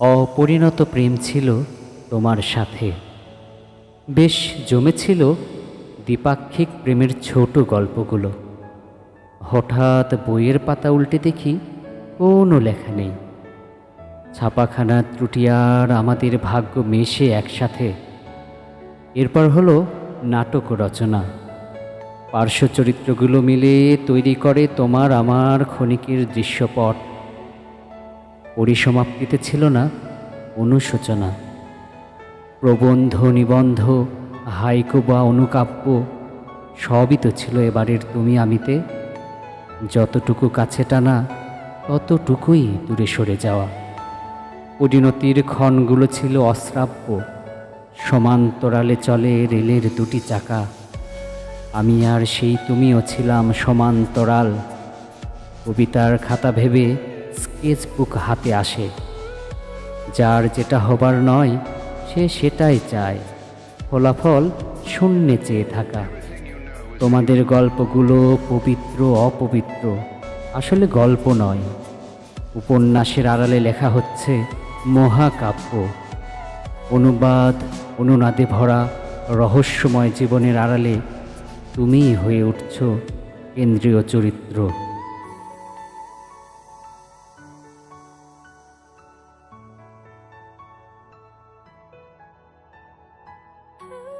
অপরিণত প্রেম ছিল তোমার সাথে। বেশ জমেছিল দ্বিপাক্ষিক প্রেমের ছোট গল্পগুলো। হঠাৎ বইয়ের পাতা উল্টে দেখি কোনো লেখা নেই। ছাপাখানা ত্রুটি আর আমাদের ভাগ্য মেশে একসাথে। এরপর হলো নাটক রচনা। পার্শ্ব চরিত্রগুলো মিলে তৈরি করে তোমার আমার ক্ষণিকের দৃশ্যপট। পরিসমাপ্তিতে ছিল না অনুশোচনা। প্রবন্ধ, নিবন্ধ, হাইকো বা অনুকাব্য সবই তো ছিল এবারের তুমি আমিতে। যতটুকু কাছে টানা, ততটুকুই দূরে সরে যাওয়া। পরিণতির ক্ষণগুলো ছিল অশ্রাব্য। সমান্তরালে চলে রেলের দুটি চাকা। আমি আর সেই তুমিও ছিলাম সমান্তরাল। কবিতার খাতা ভেবে স্কেচ বুক হাতে আসে। যার যেটা হবার নয়, সে সেটাই চায়। ফলাফল শূন্যে চেয়ে থাকা। তোমাদের গল্পগুলো পবিত্র, অপবিত্র। আসলে গল্প নয়। উপন্যাসের আড়ালে লেখা হচ্ছে মহাকাব্য। অনুবাদ, অনুনাদে ভরা, রহস্যময় জীবনের আড়ালে তুমিই হয়ে উঠছ কেন্দ্রীয় চরিত্র। 嗯。